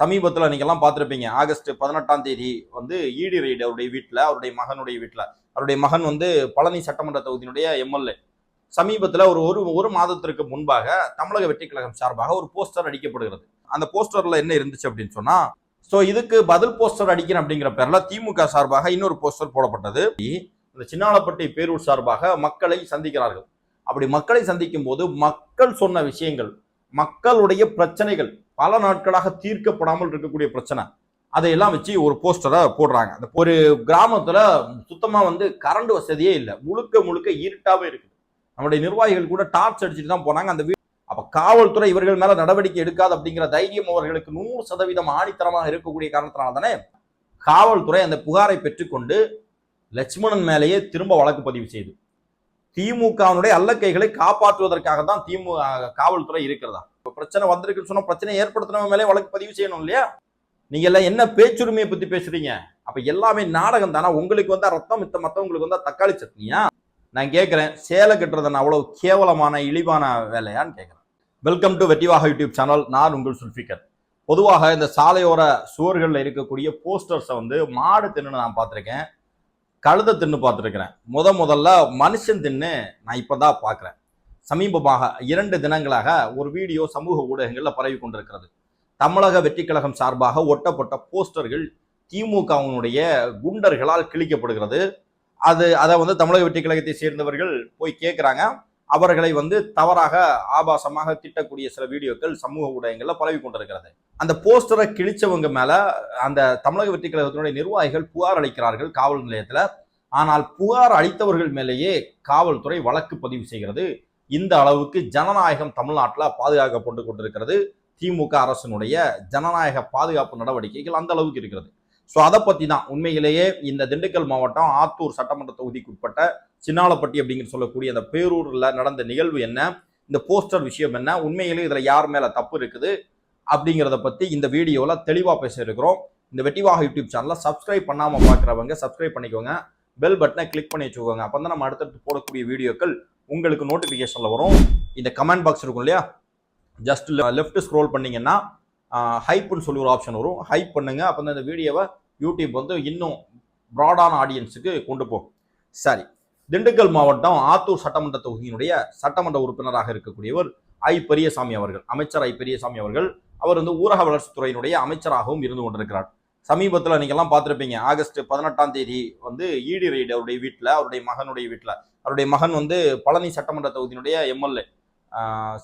சமீபத்தில் நீங்கள்லாம் பார்த்துருப்பீங்க. ஆகஸ்ட் பதினெட்டாம் தேதி வந்து ஈடி ரெய்டு அவருடைய வீட்டில் அவருடைய மகனுடைய வீட்டில் அவருடைய மகன் வந்து பழனி சட்டமன்ற தொகுதியினுடைய எம்எல்ஏ. சமீபத்தில் ஒரு ஒரு ஒரு மாதத்திற்கு முன்பாக தமிழக வெற்றி கழகம் சார்பாக ஒரு போஸ்டர் அடிக்கப்படுகிறது. அந்த போஸ்டரில் என்ன இருந்துச்சு அப்படின்னு சொன்னால் ஸோ இதுக்கு பதில் போஸ்டர் அடிக்கணும் அப்படிங்கிற பேரில் திமுக சார்பாக இன்னொரு போஸ்டர் போடப்பட்டது. இந்த சின்னாலப்பட்டி பேரூர் சார்பாக மக்களை சந்திக்கிறார்கள். அப்படி மக்களை சந்திக்கும் போது மக்கள் சொன்ன விஷயங்கள் மக்களுடைய பிரச்சனைகள் பல நாட்களாக தீர்க்கப்படாமல் இருக்கக்கூடிய பிரச்சனை. அதையெல்லாம் வச்சு ஒரு போஸ்டரை போடுறாங்க. அந்த ஒரு கிராமத்தில் சுத்தமாக வந்து கரண்ட் வசதியே இல்லை. முழுக்க முழுக்க இருட்டாகவே இருக்குது. நம்முடைய நிர்வாகிகள் கூட டார்ச் அடிச்சுட்டு தான் போனாங்க. அந்த வீடு அப்போ காவல்துறை இவர்கள் மேலே நடவடிக்கை எடுக்காது அப்படிங்கிற தைரியம் அவர்களுக்கு நூறு சதவீதம் ஆணித்தரமாக இருக்கக்கூடிய காரணத்தினால தானே காவல்துறை அந்த புகாரை பெற்றுக்கொண்டு லட்சுமணன் மேலேயே திரும்ப வழக்கு பதிவு செய்து. திமுகவினுடைய அல்லக்கைகளை காப்பாற்றுவதற்காக தான் திமுக காவல்துறை இருக்கிறதா? இப்போ பிரச்சனை வந்திருக்குன்னு சொன்னால் பிரச்சனை ஏற்படுத்தினவங்க மேலே வழக்கு பதிவு செய்யணும் இல்லையா? நீங்கள் எல்லாம் என்ன பேச்சுரிமையை பற்றி பேசுறீங்க? அப்போ எல்லாமே நாடகம் தானா? உங்களுக்கு வந்தால் ரத்தம் மித்த மற்றவங்களுக்கு வந்தால் தக்காளி சட்னியா? நான் கேட்குறேன் சேலை கட்டுறது நான் அவ்வளோ கேவலமான இழிவான வேலையான்னு கேட்குறேன் வெல்கம் டு வெட்டிவாக யூடியூப் சேனல். நான் உங்கள் சுல்ஃபிகர் பொதுவாக இந்த சாலையோர சுவர்களில் இருக்கக்கூடிய போஸ்டர்ஸை வந்து மாடு தின்னு நான் பார்த்துருக்கேன். கழுதை தின்னு பார்த்துருக்கிறேன். முத முதல்ல மனுஷன் தின்னு நான் இப்போ தான் பார்க்குறேன். சமீபமாக இரண்டு தினங்களாக ஒரு வீடியோ சமூக ஊடகங்களில் பரவி கொண்டிருக்கிறது. தமிழக வெற்றிக்கழகம் சார்பாக ஒட்டப்பட்ட போஸ்டர்கள் திமுகவினுடைய குண்டர்களால் கிழிக்கப்படுகிறது. அது அதை வந்து தமிழக வெற்றிக்கழகத்தை சேர்ந்தவர்கள் போய் கேட்குறாங்க அவர்களை வந்து தவறாக ஆபாசமாக திட்டக்கூடிய சில வீடியோக்கள் சமூக ஊடகங்களில் பரவி கொண்டிருக்கிறது. அந்த போஸ்டரை கிழிச்சவங்க மேலே அந்த தமிழக வெற்றி கழகத்தினுடைய நிர்வாகிகள் புகார் அளிக்கிறார்கள் காவல் நிலையத்தில். ஆனால் புகார் அளித்தவர்கள் மேலேயே காவல்துறை வழக்கு பதிவு செய்கிறது. இந்த அளவுக்கு ஜனநாயகம் தமிழ்நாட்டில் பாதுகாக்கப்பட்டு கொண்டிருக்கிறது. திமுக அரசினுடைய ஜனநாயக பாதுகாப்பு நடவடிக்கைகள் அந்த அளவுக்கு இருக்கிறது. ஸோ அதை பற்றி தான் உண்மையிலேயே இந்த திண்டுக்கல் மாவட்டம் ஆத்தூர் சட்டமன்ற தொகுதிக்கு உட்பட்ட சின்னாலப்பட்டி அப்படிங்கிற சொல்லக்கூடிய அந்த பேரூரில் நடந்த நிகழ்வு என்ன? இந்த போஸ்டர் விஷயம் என்ன? உண்மையிலேயே இதில் யார் மேலே தப்பு இருக்குது? அப்படிங்கிறத பற்றி இந்த வீடியோவில் தெளிவாக பேச இருக்கிறோம். இந்த வெட்டிவாக யூடியூப் சேனலில் சப்ஸ்கிரைப் பண்ணாமல் பார்க்குறவங்க சப்ஸ்கிரைப் பண்ணிக்கோங்க. பெல் பட்டனை கிளிக் பண்ணி வச்சுக்கோங்க. அப்போ தான் நம்ம அடுத்தடுத்து போடக்கூடிய வீடியோக்கள் உங்களுக்கு நோட்டிஃபிகேஷனில் வரும். இந்த கமெண்ட் பாக்ஸ் இருக்கும் இல்லையா? ஜஸ்ட் லெஃப்ட் ஸ்க்ரோல் பண்ணீங்கன்னா ஹைப்புன்னு சொல்லி ஒரு ஆப்ஷன் வரும். ஹைப் பண்ணுங்கள் அப்போ தான் இந்த வீடியோவை யூடியூப் வந்து இன்னும் ப்ராடான ஆடியன்ஸுக்கு கொண்டு போகும். சரி. திண்டுக்கல் மாவட்டம் ஆத்தூர் சட்டமன்ற தொகுதியினுடைய சட்டமன்ற உறுப்பினராக இருக்கக்கூடியவர் ஐ. பெரியசாமி அவர்கள். அமைச்சர் ஐ. பெரியசாமி அவர்கள். அவர் வந்து ஊரக வளர்ச்சித்துறையினுடைய அமைச்சராகவும் இருந்து கொண்டிருக்கிறார். சமீபத்தில் நீங்கெல்லாம் பார்த்துருப்பீங்க. ஆகஸ்ட் பதினெட்டாம் தேதி வந்து ஈடி ரெய்டு அவருடைய வீட்டில் அவருடைய மகனுடைய வீட்டில் அவருடைய மகன் வந்து பழனி சட்டமன்ற தொகுதியினுடைய எம்எல்ஏ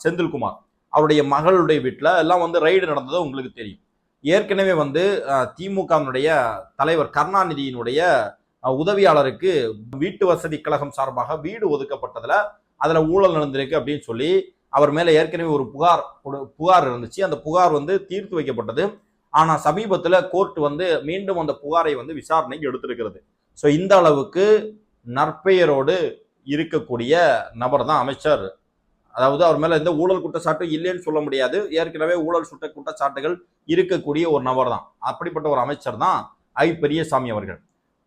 செந்தில்குமார். அவருடைய மகளுடைய வீட்டில் எல்லாம் வந்து ரைடு நடந்தது உங்களுக்கு தெரியும். ஏற்கனவே வந்து திமுகவினுடைய தலைவர் கருணாநிதியினுடைய உதவியாளருக்கு வீட்டு வசதி கழகம் சார்பாக வீடு ஒதுக்கப்பட்டதில் அதில் ஊழல் நடந்திருக்கு அப்படின்னு சொல்லி அவர் மேலே ஏற்கனவே ஒரு புகார் கொடு- புகார் இருந்துச்சு. அந்த புகார் வந்து தீர்த்து வைக்கப்பட்டது. ஆனால் சமீபத்தில் கோர்ட் வந்து மீண்டும் அந்த புகாரை வந்து விசாரணைக்கு எடுத்திருக்கிறது. ஸோ இந்த அளவுக்கு நற்பெயரோடு இருக்கக்கூடிய நபர் தான் அமைச்சர். அதாவது அவர் மேலே எந்த ஊழல் குற்றச்சாட்டு இல்லைன்னு சொல்ல முடியாது. ஏற்கனவே ஊழல் சுட்ட குற்றச்சாட்டுகள் இருக்கக்கூடிய ஒரு நபர் தான் அப்படிப்பட்ட ஒரு அமைச்சர் தான் ஐ. பெரியசாமி அவர்கள்.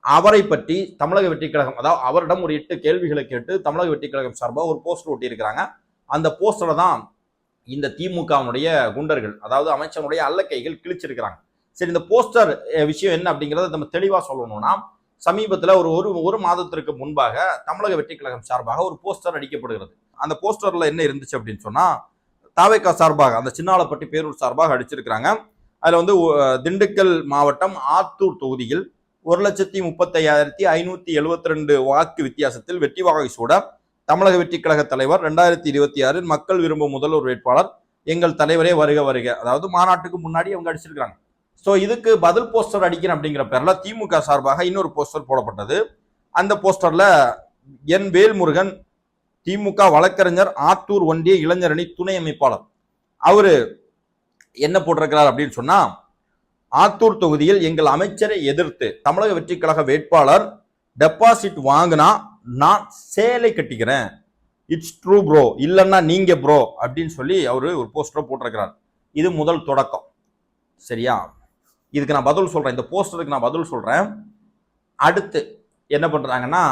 அவரை பற்றி தமிழக வெற்றிக் கழகம் அதாவது அவரிடம் ஒரு எட்டு கேள்விகளை கேட்டு தமிழக வெற்றிக் கழகம் சார்பாக ஒரு போஸ்டர் ஒட்டியிருக்கிறாங்க. அந்த போஸ்டரை தான் இந்த திமுகவினுடைய குண்டர்கள் அதாவது அமைச்சருடைய அல்லக்கைகள் கிழிச்சிருக்கிறாங்க. சரி இந்த போஸ்டர் விஷயம் என்ன அப்படிங்கிறத நம்ம தெளிவாக சொல்லணும்னா சமீபத்தில் ஒரு ஒரு ஒரு மாதத்திற்கு முன்பாக தமிழக வெற்றி கழகம் சார்பாக ஒரு போஸ்டர் அடிக்கப்படுகிறது. அந்த போஸ்டரில் என்ன இருந்துச்சு அப்படின்னு சொன்னால் தாவேக்கா சார்பாக அந்த சின்னாலப்பட்டி பேரூர் சார்பாக அடிச்சிருக்கிறாங்க. அதில் வந்து திண்டுக்கல் மாவட்டம் ஆத்தூர் தொகுதியில் ஒரு லட்சத்தி முப்பத்தையாயிரத்தி ஐநூற்றி எழுபத்தி ரெண்டு வாக்கு வித்தியாசத்தில் வெற்றி வாகை சூட தமிழக வெற்றி கழக தலைவர் ரெண்டாயிரத்தி இருபத்தி ஆறில் மக்கள் விரும்பும் முதல்வர் வேட்பாளர் எங்கள் தலைவரே வருக வருக. அதாவது மாநாட்டுக்கு முன்னாடி அவங்க அடிச்சிருக்காங்க ஸோ இதுக்கு பதில் போஸ்டர் அடிக்கிறேன் அப்படிங்கிற பேரில் திமுக சார்பாக இன்னொரு போஸ்டர் போடப்பட்டது. அந்த போஸ்டரில் என் வேல்முருகன் திமுக வழக்கறிஞர் ஆத்தூர் ஒன்றிய இளைஞரணி துணை அமைப்பாளர். அவர் என்ன போட்டிருக்கிறார் அப்படின்னு சொன்னால் ஆத்தூர் தொகுதியில் எங்கள் அமைச்சரை எதிர்த்து தமிழக வெற்றி கழக வேட்பாளர் டெபாசிட் வாங்கினா நான் சேலை கட்டிக்கிறேன். இட்ஸ் ட்ரூ ப்ரோ இல்லைன்னா நீங்கள் ப்ரோ அப்படின்னு சொல்லி அவர் ஒரு போஸ்டரை போட்டிருக்கிறார். இது முதல் தொடக்கம். சரியா? இதுக்கு நான் பதில் சொல்கிறேன் இந்த போஸ்டருக்கு நான் பதில் சொல்கிறேன் அடுத்து என்ன பண்ணுறாங்கன்னா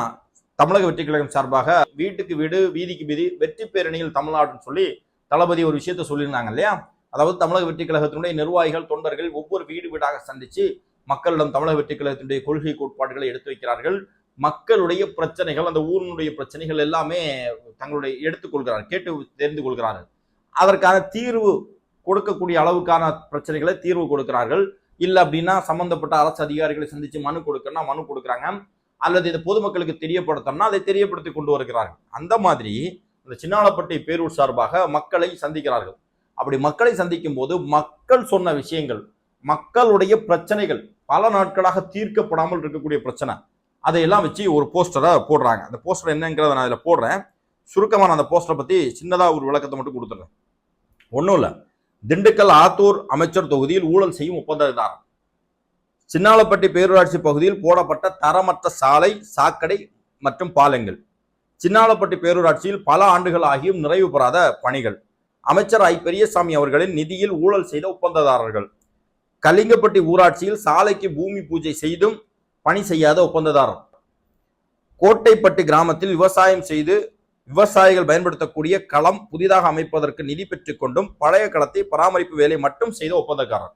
தமிழக வெற்றி கழகம் சார்பாக வீட்டுக்கு வீடு வீதிக்கு வீதி வெற்றி பேரணியில் தமிழ்நாடுன்னு சொல்லி தளபதி ஒரு விஷயத்த சொல்லியிருந்தாங்க இல்லையா? அதாவது தமிழக வெற்றி கழகத்தினுடைய நிர்வாகிகள் தொண்டர்கள் ஒவ்வொரு வீடு வீடாக சந்தித்து மக்களிடம் தமிழக வெற்றி கழகத்தினுடைய கொள்கை கோட்பாடுகளை எடுத்து வைக்கிறார்கள். மக்களுடைய பிரச்சனைகள் அந்த ஊரினுடைய பிரச்சனைகள் எல்லாமே தங்களுடைய எடுத்துக்கொள்கிறார்கள் கேட்டு தெரிந்து கொள்கிறார்கள். அதற்கான தீர்வு கொடுக்கக்கூடிய அளவுக்கான பிரச்சனைகளை தீர்வு கொடுக்கிறார்கள். இல்லை அப்படின்னா சம்மந்தப்பட்ட அரசு அதிகாரிகளை சந்தித்து மனு கொடுக்கணும்னா மனு கொடுக்குறாங்க. அல்லது இதை பொதுமக்களுக்கு தெரியப்படுத்தணும்னா அதை தெரியப்படுத்தி கொண்டு வருகிறார்கள். அந்த மாதிரி இந்த சின்னாளப்பட்டி பேரூர் சார்பாக மக்களை சந்திக்கிறார்கள். அப்படி மக்களை சந்திக்கும் போது மக்கள் சொன்ன விஷயங்கள் மக்களுடைய பிரச்சனைகள் பல நாட்களாக தீர்க்கப்படாமல் இருக்கக்கூடிய பிரச்சனை. அதையெல்லாம் வச்சு ஒரு போஸ்டரை போடுறாங்க. அந்த போஸ்டர் என்னங்கிறத நான் அதில் போடுறேன். சுருக்கமாக நான் அந்த போஸ்டரை பற்றி சின்னதாக ஒரு விளக்கத்தை மட்டும் கொடுத்துட்றேன். ஒன்றும் இல்லை. திண்டுக்கல் ஆத்தூர் அமைச்சர் தொகுதியில் ஊழல் செய்யும் ஒப்பந்ததாரர். சின்னாலப்பட்டி பேரூராட்சி பகுதியில் போடப்பட்ட தரமற்ற சாலை சாக்கடை மற்றும் பாலங்கள். சின்னாலப்பட்டி பேரூராட்சியில் பல ஆண்டுகள் ஆகியும் நிறைவு பெறாத பணிகள். அமைச்சர் ஐ. பெரியசாமி அவர்களின் நிதியில் ஊழல் செய்த ஒப்பந்ததாரர்கள். கலிங்கப்பட்டி ஊராட்சியில் சாலைக்கு பூமி பூஜை செய்தும் பணி செய்யாத ஒப்பந்ததாரர். கோட்டைப்பட்டி கிராமத்தில் விவசாயம் செய்து விவசாயிகள் பயன்படுத்தக்கூடிய களம் புதிதாக அமைப்பதற்கு நிதி பெற்றுக் கொண்டும் பழைய களத்தை பராமரிப்பு வேலை மட்டும் செய்த ஒப்பந்தக்காரர்.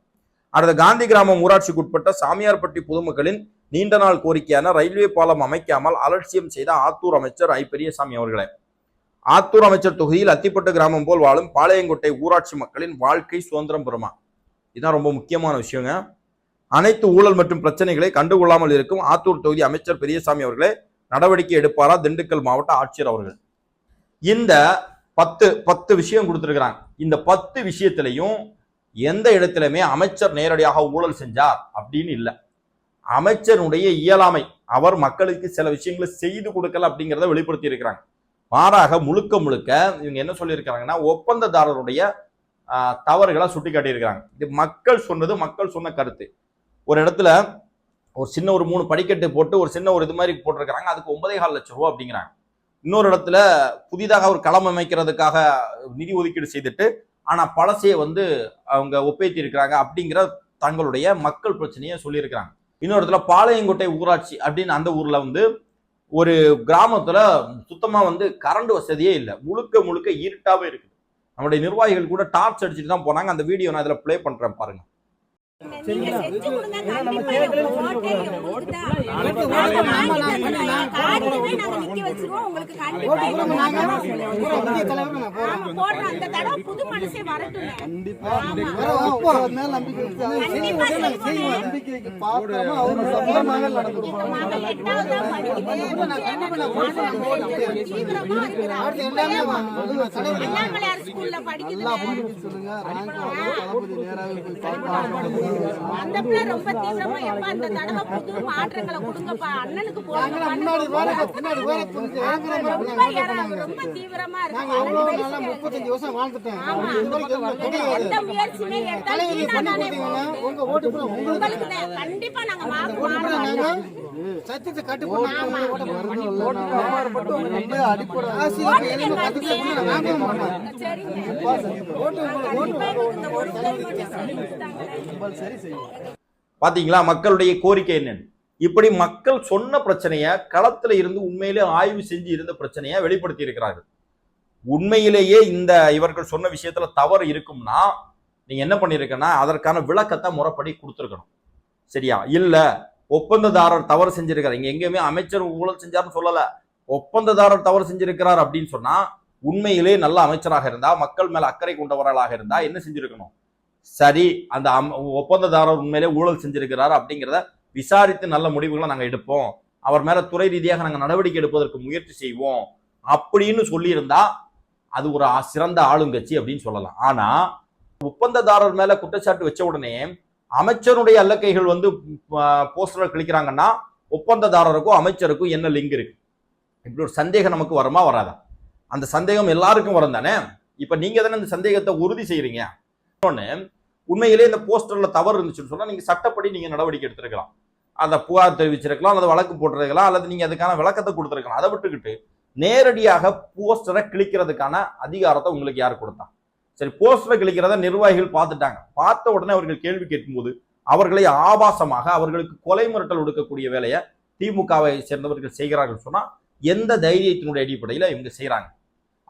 அடுத்த காந்தி கிராமம் ஊராட்சிக்குட்பட்ட சாமியார்பட்டி பொதுமக்களின் நீண்ட நாள் கோரிக்கையான ரயில்வே பாலம் அமைக்காமல் அலட்சியம் செய்த ஆத்தூர் அமைச்சர் ஐ பெரியசாமி அவர்களே. ஆத்தூர் அமைச்சர் தொகுதியில் அத்திப்பட்டு கிராமம் போல் வாழும் பாளையங்கோட்டை ஊராட்சி மக்களின் வாழ்க்கை சுதந்திரம் பெறுமா? இதுதான் ரொம்ப முக்கியமான விஷயங்க. அனைத்து ஊழல் மற்றும் பிரச்சனைகளை கண்டுகொள்ளாமல் இருக்கும் ஆத்தூர் தொகுதி அமைச்சர் பெரியசாமி அவர்களே நடவடிக்கை எடுப்பாரா திண்டுக்கல் மாவட்ட ஆட்சியர் அவர்கள்? இந்த பத்து பத்து விஷயம் கொடுத்துருக்குறாங்க. இந்த பத்து விஷயத்திலையும் எந்த இடத்திலுமே அமைச்சர் நேரடியாக ஊழல் செஞ்சார் அப்படின்னு இல்லை. அமைச்சருடைய இயலாமை அவர் மக்களுக்கு சில விஷயங்களை செய்து கொடுக்கல அப்படிங்கிறத வெளிப்படுத்தி இருக்கிறாங்க. மாறாக முழுக்க முழுக்க இவங்க என்ன சொல்லியிருக்கிறாங்கன்னா ஒப்பந்ததாரருடைய தவறுகளை சுட்டி காட்டியிருக்கிறாங்க இது மக்கள் சொன்னது மக்கள் சொன்ன கருத்து. ஒரு இடத்துல ஒரு சின்ன ஒரு மூணு படிக்கட்டு போட்டு ஒரு சின்ன ஒரு இது மாதிரி போட்டிருக்கிறாங்க. அதுக்கு ஒன்பதே கால் லட்சம் ரூபா அப்படிங்கிறாங்க. இன்னொரு இடத்துல புதிதாக ஒரு களம் அமைக்கிறதுக்காக நிதி ஒதுக்கீடு செய்துட்டு ஆனா பழசையை வந்து அவங்க ஒப்பேத்தி இருக்கிறாங்க அப்படிங்கிற தங்களுடைய மக்கள் பிரச்சனையை சொல்லியிருக்கிறாங்க. இன்னொரு இடத்துல பாளையங்கோட்டை ஊராட்சி அப்படின்னு அந்த ஊர்ல வந்து ஒரு கிராமத்துல சுத்தமா வந்து கரண்ட் வசதியே இல்லை. முழுக்க முழுக்க இருட்டாவே இருக்குது. நம்முடைய நிர்வாகிகள் கூட டார்ச் அடிச்சுட்டு தான் போனாங்க. அந்த வீடியோ நான் இதுல ப்ளே பண்றேன் பாருங்க. நீங்க வச்சிருக்கோம் உங்களுக்கு போடுறோம் அந்த தடவை புது வரட்டும் பிள்ளை ரொம்ப தீவிரமா எப்ப தடவை புது மாற்றங்களை கொடுங்கப்பா. அண்ணனுக்கு முன்னாடி ரொம்ப தீவிரமா இருக்கு. முப்பத்தஞ்சு வருஷம் வாழ்ந்துட்டேன். உங்க ஓட்டு உங்களுக்கு. கண்டிப்பா நாங்க மாட்டோம். சத்தியத்தை கட்டுப்பட்டு அடிப்படை பாத்தீங்களா மக்களுடைய கோரிக்கை என்னன்னு? இப்படி மக்கள் சொன்ன பிரச்சனையை களத்தில் இருந்து உண்மையிலே ஆய்வு செஞ்சு இருந்த பிரச்சனையை வெளிப்படுத்தி இருக்கிறார்கள். உண்மையிலேயே இந்த இவர்கள் சொன்ன விஷயத்துல தவறு இருக்கும்னா நீங்க என்ன பண்ணிருக்கன்னா அதற்கான விளக்கத்தை முறைப்படி கொடுத்துருக்கணும். சரியா? இல்ல ஒப்பந்ததாரர் தவறு செஞ்சிருக்காரு. இங்க எங்கேயுமே அமைச்சர் ஊழல் செஞ்சாருன்னு சொல்லல. ஒப்பந்ததாரர் தவறு செஞ்சிருக்கிறார் அப்படின்னு சொன்னா உண்மையிலே நல்ல அமைச்சராக இருந்தா மக்கள் மேல அக்கறை கொண்டவர்களாக இருந்தா என்ன செஞ்சிருக்கணும்? சரி அந்த அம்- ஒப்பந்ததாரர் உண்மையிலே ஊழல் செஞ்சிருக்கிறார் அப்படிங்கிறத விசாரித்து நல்ல முடிவுகளை நாங்கள் எடுப்போம். அவர் மேல துறை ரீதியாக நாங்கள் நடவடிக்கை எடுப்பதற்கு முயற்சி செய்வோம். அப்படின்னு சொல்லியிருந்தா அது ஒரு சிறந்த ஆளுங்கட்சி அப்படின்னு சொல்லலாம். ஆனா ஒப்பந்ததாரர் மேல குற்றச்சாட்டு வச்ச உடனே அமைச்சருடைய அல்லக்கைகள் வந்து போஸ்டரை கிளிக்கிறாங்கன்னா ஒப்பந்ததாரருக்கும் அமைச்சருக்கும் என்ன லிங்க் இருக்கு? இப்படி ஒரு சந்தேகம் நமக்கு வருமா வராதா? அந்த சந்தேகம் எல்லாருக்கும் வரும் தானே? இப்ப நீங்க தானே இந்த சந்தேகத்தை உறுதி செய்யறீங்க இன்னொன்னு உண்மையிலே இந்த போஸ்டர்ல தவறு இருந்துச்சுன்னு சொன்னா நீங்க சட்டப்படி நீங்க நடவடிக்கை எடுத்திருக்கலாம். அதை புகார் தெரிவிச்சிருக்கலாம் அல்லது வழக்கு போட்டிருக்கலாம் அல்லது நீங்கள் அதுக்கான விளக்கத்தை கொடுத்துருக்கலாம். அதை விட்டுக்கிட்டு நேரடியாக போஸ்டரை கிளிக்கிறதுக்கான அதிகாரத்தை உங்களுக்கு யார் கொடுத்தா? சரி போஸ்டரை கிளிக்கிறத நிர்வாகிகள் பார்த்துட்டாங்க. பார்த்த உடனே அவர்கள் கேள்வி கேட்கும்போது அவர்களை ஆபாசமாக அவர்களுக்கு கொலை மிரட்டல் ஒடுக்கக்கூடிய வேலையை திமுகவை சேர்ந்தவர்கள் செய்கிறார்கள் சொன்னால் எந்த தைரியத்தினுடைய அடிப்படையில் இவங்க செய்கிறாங்க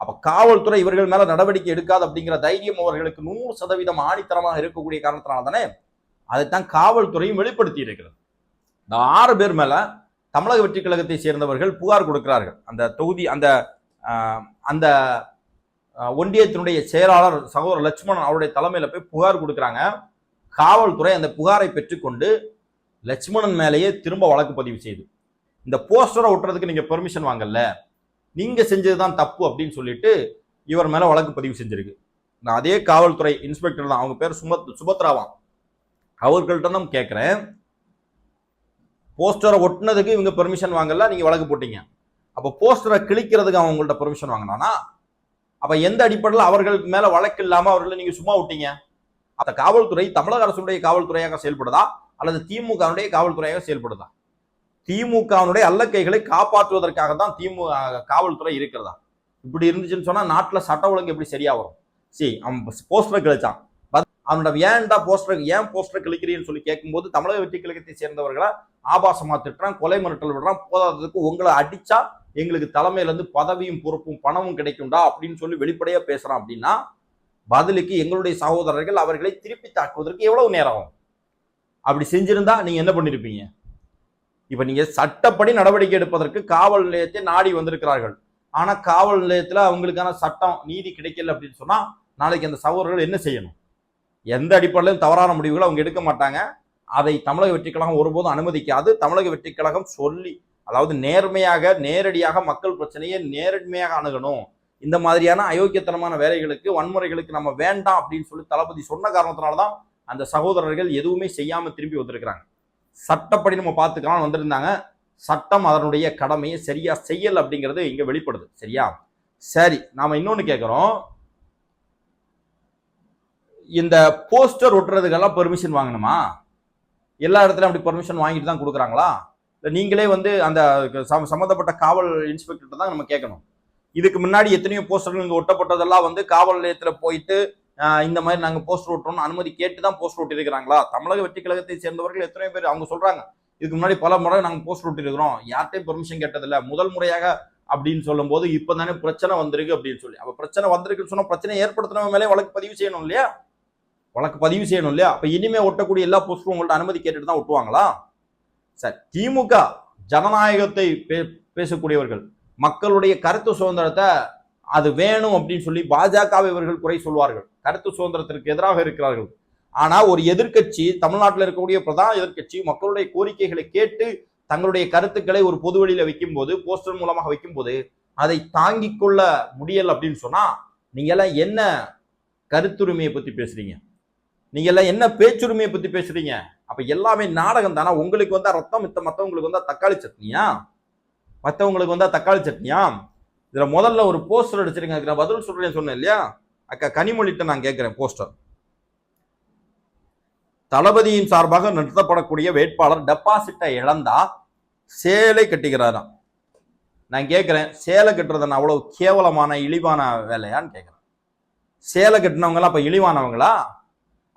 அப்போ காவல்துறை இவர்கள் மேலே நடவடிக்கை எடுக்காது அப்படிங்கிற தைரியம் அவர்களுக்கு நூறு சதவீதம் ஆணித்தரமாக இருக்கக்கூடிய காரணத்தினால தானே அதைத்தான் காவல்துறையும் வெளிப்படுத்தி இருக்கிறது இந்த ஆறு பேர் மேலே தமிழக வெற்றி கழகத்தை சேர்ந்தவர்கள் புகார் கொடுக்கிறார்கள். அந்த தொகுதி அந்த அந்த ஒன்றியத்தினுடைய செயலாளர் சகோதரர் லட்சுமணன் அவருடைய தலைமையில் போய் புகார் கொடுக்குறாங்க. காவல்துறை அந்த புகாரை பெற்றுக்கொண்டு லட்சுமணன் மேலேயே திரும்ப வழக்கு பதிவு செய்து. இந்த போஸ்டரை ஒட்டுறதுக்கு நீங்கள் பெர்மிஷன் வாங்கல. நீங்க செஞ்சதுதான் தப்பு அப்படின்னு சொல்லிட்டு இவர் மேலே வழக்கு பதிவு செஞ்சிருக்கு. நான் அதே காவல்துறை இன்ஸ்பெக்டர் தான். அவங்க பேர் சுமத் சுபத்ராவான் அவர்கள்ட்ட தான் கேட்குறேன் போஸ்டரை ஒட்டுனதுக்கு இவங்க பெர்மிஷன் வாங்கல நீங்கள் வழக்கு போட்டீங்க. அப்போ போஸ்டரை கிழிக்கிறதுக்கு அவங்க உங்கள்கிட்ட பெர்மிஷன் வாங்கினானா? அப்போ எந்த அடிப்படையில் அவர்கள் மேலே வழக்கு இல்லாமல் அவர்களை நீங்கள் சும்மா விட்டீங்க? அந்த காவல்துறை தமிழக அரசுடைய காவல்துறையாக செயல்படுதா? அல்லது திமுகவுடைய காவல்துறையாக செயல்படுதா? திமுகவினுடைய அல்லக்கைகளை காப்பாற்றுவதற்காக தான் திமுக காவல்துறை இருக்கிறதா? இப்படி இருந்துச்சுன்னு சொன்னால் நாட்டில் சட்ட ஒழுங்கு எப்படி சரியாக வரும்? சரி அவன் போஸ்டரை கிழிச்சான். அவனோட ஏன்டா போஸ்டர் ஏன் போஸ்டர் கிளிக்கிறீன்னு சொல்லி கேட்கும்போது தமிழக வெற்றி கழகத்தை சேர்ந்தவர்களை ஆபாசமா திட்டுறான் கொலை மிரட்டல் விடுறான் போதாததுக்கு உங்களை அடிச்சா எங்களுக்கு தலைமையிலேருந்து பதவியும் பொறுப்பும் பணமும் கிடைக்கும்டா அப்படின்னு சொல்லி வெளிப்படையா பேசுறான் அப்படின்னா பதிலுக்கு எங்களுடைய சகோதரர்கள் அவர்களை திருப்பி தாக்குவதற்கு எவ்வளவு நேரம் ஆகும்? அப்படி செஞ்சிருந்தா நீங்க என்ன பண்ணிருப்பீங்க? இப்ப நீங்க சட்டப்படி நடவடிக்கை எடுப்பதற்கு காவல் நிலையத்தை நாடி வந்திருக்கிறார்கள். ஆனா காவல் நிலையத்துல அவங்களுக்கான சட்டம் நீதி கிடைக்கல அப்படின்னு சொன்னா நாளைக்கு அந்த சகோதரர்கள் என்ன செய்யணும்? எந்த அடிப்படையிலும் தவறான முடிவுகளை அவங்க எடுக்க மாட்டாங்க. அதை தமிழக வெற்றிக் கழகம் ஒருபோதும் அனுமதிக்காது. தமிழக வெற்றிக் கழகம் சொல்லி அதாவது நேர்மையாக நேரடியாக மக்கள் பிரச்சனையை நேரடிமையாக அணுகணும். இந்த மாதிரியான அயோக்கியத்தனமான வேலைகளுக்கு வன்முறைகளுக்கு நம்ம வேண்டாம் அப்படின்னு சொல்லி தளபதி சொன்ன காரணத்தினால தான் அந்த சகோதரர்கள் எதுவுமே செய்யாமல் திரும்பி வந்திருக்கிறாங்க. சட்டப்படி நம்ம பார்த்துக்கலாம் வந்திருந்தாங்க. சட்டம் அதனுடைய கடமையை சரியா செய்யல் அப்படிங்கிறது இங்கே வெளிப்படுது. சரியா? சரி நாம் இன்னொன்று கேட்குறோம் இந்த போஸ்டர் ஒட்டுறதுக்கெல்லாம் பெர்மிஷன் வாங்கணுமா? எல்லா இடத்துலையும் அப்படி பெர்மிஷன் வாங்கிட்டு தான் கொடுக்குறாங்களா? இல்லை நீங்களே வந்து அந்த சம்ம- சம்மந்தப்பட்ட காவல் இன்ஸ்பெக்டர் தான் நம்ம கேட்கணும். இதுக்கு முன்னாடி எத்தனையோ போஸ்டர்கள் இங்கே ஒட்டப்பட்டதெல்லாம் வந்து காவல் நிலையத்தில் போயிட்டு இந்த மாதிரி நாங்கள் போஸ்டர் ஒட்டுறோம்னு அனுமதி கேட்டு தான் போஸ்டர் ஒட்டியிருக்கிறாங்களா? தமிழக வெற்றி கழகத்தை சேர்ந்தவர்கள் எத்தனையோ பேர் அவங்க சொல்கிறாங்க இதுக்கு முன்னாடி பல முறை நாங்கள் போஸ்டர் ஒட்டியிருக்கிறோம். யார்கிட்டையும் பெர்மிஷன் கேட்டதில்ல. முதல் முறையாக அப்படின்னு சொல்லும்போது இப்போ தானே பிரச்சனை வந்திருக்கு அப்படின்னு சொல்லி. அப்போ பிரச்சனை வந்திருக்குன்னு சொன்னால் பிரச்சனை ஏற்படுத்தினவங்க மேலே வழக்கு பதிவு செய்யணும் இல்லையா? வழக்கு பதிவு செய்யணும் இல்லையா? அப்போ இனிமே ஒட்டக்கூடிய எல்லா போஸ்டரும் உங்கள்ட்ட அனுமதி கேட்டுட்டு தான் ஒட்டுவாங்களா? சார் திமுக ஜனநாயகத்தை பே- பேசக்கூடியவர்கள் மக்களுடைய கருத்து சுதந்திரத்தை அது வேணும் அப்படின்னு சொல்லி பாஜகவை இவர்கள் குறை சொல்வார்கள். கருத்து சுதந்திரத்திற்கு எதிராக இருக்கிறார்கள். ஆனால் ஒரு எதிர்க்கட்சி தமிழ்நாட்டில் இருக்கக்கூடிய பிரதான எதிர்க்கட்சி மக்களுடைய கோரிக்கைகளை கேட்டு தங்களுடைய கருத்துக்களை ஒரு பொது வைக்கும் வைக்கும்போது போஸ்டர் மூலமாக வைக்கும்போது அதை தாங்கிக் கொள்ள முடியல அப்படின்னு சொன்னா நீங்க எல்லாம் என்ன கருத்துரிமையை பத்தி பேசுறீங்க? நீங்க எல்லாம் என்ன பேச்சுரிமையை பத்தி பேசுறீங்க? அப்ப எல்லாமே நாடகம் தானா? உங்களுக்கு வந்தா ரத்தம் மித்த மத்தவங்களுக்கு வந்தா தக்காளி சட்னியா? மத்தவங்களுக்கு வந்தா தக்காளி சட்னியா? இதுல முதல்ல ஒரு போஸ்டர் அடிச்சிருங்க அதுக்கு நான் பதில் சொல்றேன்னு சொன்னேன் இல்லையா? அக்கா கனிமொழிட்ட நான் கேட்கிறேன் போஸ்டர் தளபதியின் சார்பாக நிறுத்தப்படக்கூடிய வேட்பாளர் டெபாசிட்டை இழந்தா சேலை கட்டிக்கிறாராம் நான் கேட்குறேன் சேலை கட்டுறது நான் அவ்வளோ கேவலமான இழிவான வேலையான்னு கேட்குறேன் சேலை கட்டினவங்களா அப்போ இழிவானவங்களா?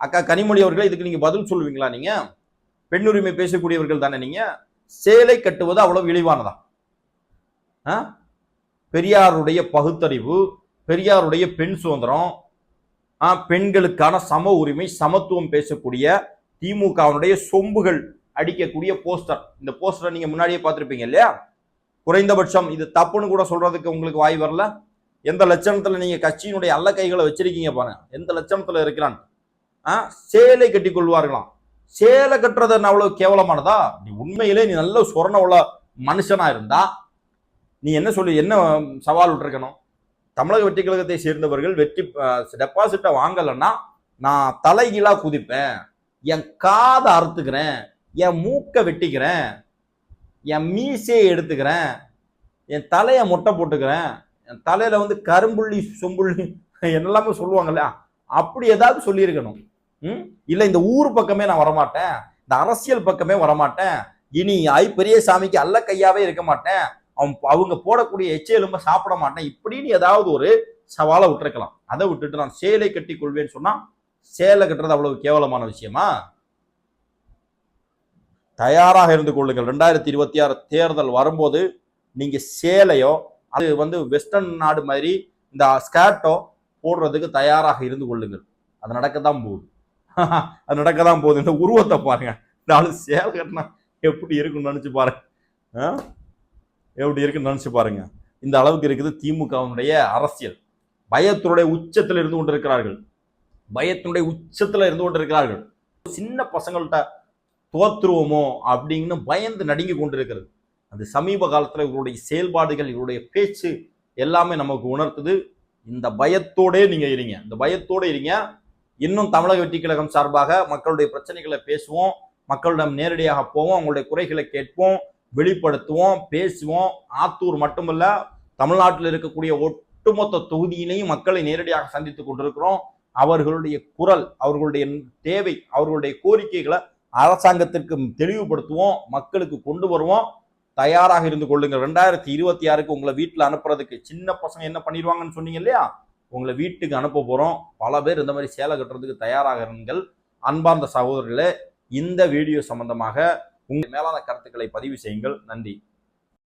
அக்கா கனிமொழி அவர்களே இதுக்கு நீங்கள் பதில் சொல்லுவீங்களா நீங்கள் பெண்ணுரிமை பேசக்கூடியவர்கள் தானே நீங்கள் சேலை கட்டுவது அவ்வளவு இழிவானதா? ஆ? பெரியாருடைய பகுத்தறிவு பெரியாருடைய பெண் சுதந்திரம் ஆ, பெண்களுக்கான சம உரிமை சமத்துவம் பேசக்கூடிய திமுகவினுடைய சொம்புகள் அடிக்கக்கூடிய போஸ்டர் இந்த போஸ்டரை நீங்கள் முன்னாடியே பார்த்துருப்பீங்க இல்லையா? குறைந்தபட்சம் இது தப்புன்னு கூட சொல்றதுக்கு உங்களுக்கு வாய் வரல. எந்த லட்சணத்தில் நீங்கள் கட்சியினுடைய அல்ல கைகளை வச்சிருக்கீங்க பாருங்க. எந்த லட்சணத்தில் இருக்கிறான்? சேலை கட்டி கொள்வார்களாம் சேலை கட்டுறது என்ன அவ்வளவு கேவலமானதா? நீ உண்மையிலே நீ நல்ல சொரண உள்ள மனுஷனா இருந்தா நீ என்ன சொல்லி என்ன சவால் விட்டுருக்கணும்? தமிழக வெற்றி கழகத்தை சேர்ந்தவர்கள் வெற்றி டெபாசிட்டை வாங்கலைன்னா நான் தலைகீழா குதிப்பேன் என் காதை அறுத்துக்கிறேன் என் மூக்கை வெட்டிக்கிறேன் என் மீசையை எடுத்துக்கிறேன் என் தலையை மொட்டை போட்டுக்கிறேன் என் தலையில வந்து கரும்புள்ளி சொம்புள்ளி என்னெல்லாமே சொல்லுவாங்கல்ல அப்படி ஏதாவது சொல்லியிருக்கணும். இல்லை இந்த ஊர் பக்கமே நான் வரமாட்டேன். இந்த அரசியல் பக்கமே வரமாட்டேன். இனி ஐ பெரியசாமிக்கு அல்ல கையாவே இருக்க மாட்டேன். அவன் அவங்க போடக்கூடிய எச்ச எலும்ப சாப்பிட மாட்டேன். இப்படின்னு ஏதாவது ஒரு சவாலை விட்டுருக்கலாம். அதை விட்டுட்டு நான் சேலை கட்டி கொள்வேன்னு சொன்னா சேலை கட்டுறது அவ்வளவு கேவலமான விஷயமா? தயாராக இருந்து கொள்ளுங்கள். ரெண்டாயிரத்தி இருபத்தி ஆறு தேர்தல் வரும்போது நீங்க சேலையோ அது வந்து வெஸ்டர்ன் நாடு மாதிரி இந்த ஸ்கேட்டோ போடுறதுக்கு தயாராக இருந்து கொள்ளுங்கள். அது நடக்கத்தான் போகுது. அது நடக்க தான் போகுது. இந்த உருவத்தை பாருங்க. இந்த ஆளு சேலை கட்டினா எப்படி இருக்குன்னு நினச்சி பாருங்க ஆ? எப்படி இருக்குன்னு நினச்சி பாருங்க. இந்த அளவுக்கு இருக்குது திமுகவினுடைய அரசியல். பயத்தினுடைய உச்சத்தில் இருந்து கொண்டிருக்கிறார்கள். பயத்தினுடைய உச்சத்தில் இருந்து கொண்டிருக்கிறார்கள். சின்ன பசங்கள்கிட்ட தோத்துருவோமோ அப்படின்னு பயந்து நடுங்கி கொண்டிருக்கிறது. அது சமீப காலத்தில் இவருடைய செயல்பாடுகள் இவருடைய பேச்சு எல்லாமே நமக்கு உணர்த்துது. இந்த பயத்தோடே நீங்கள் இருங்க. இந்த பயத்தோடு இருங்க. இன்னும் தமிழக வெற்றி கழகம் சார்பாக மக்களுடைய பிரச்சனைகளை பேசுவோம் மக்களிடம் நேரடியாக போவோம் அவங்களுடைய குறைகளை கேட்போம் வெளிப்படுத்துவோம் பேசுவோம். ஆத்தூர் மட்டுமல்ல தமிழ்நாட்டில் இருக்கக்கூடிய ஒட்டுமொத்த தொகுதியிலையும் மக்களை நேரடியாக சந்தித்துக் கொண்டிருக்கிறோம். அவர்களுடைய குரல் அவர்களுடைய தேவை அவர்களுடைய கோரிக்கைகளை அரசாங்கத்திற்கு தெளிவுபடுத்துவோம் மக்களுக்கு கொண்டு வருவோம். தயாராக இருந்து கொள்ளுங்க ரெண்டாயிரத்தி இருபத்தி ஆறுக்கு உங்களை வீட்டில் அனுப்புறதுக்கு சின்ன பசங்க என்ன பண்ணிடுவாங்கன்னு சொன்னீங்க இல்லையா? உங்களை வீட்டுக்கு அனுப்ப போகிறோம் பல பேர் இந்த மாதிரி சேலை கட்டுறதுக்கு தயாராக இருங்கள். அன்பார்ந்த சகோதரர்களே இந்த வீடியோ சம்பந்தமாக உங்கள் மேலான கருத்துக்களை பதிவு செய்யுங்கள். நன்றி.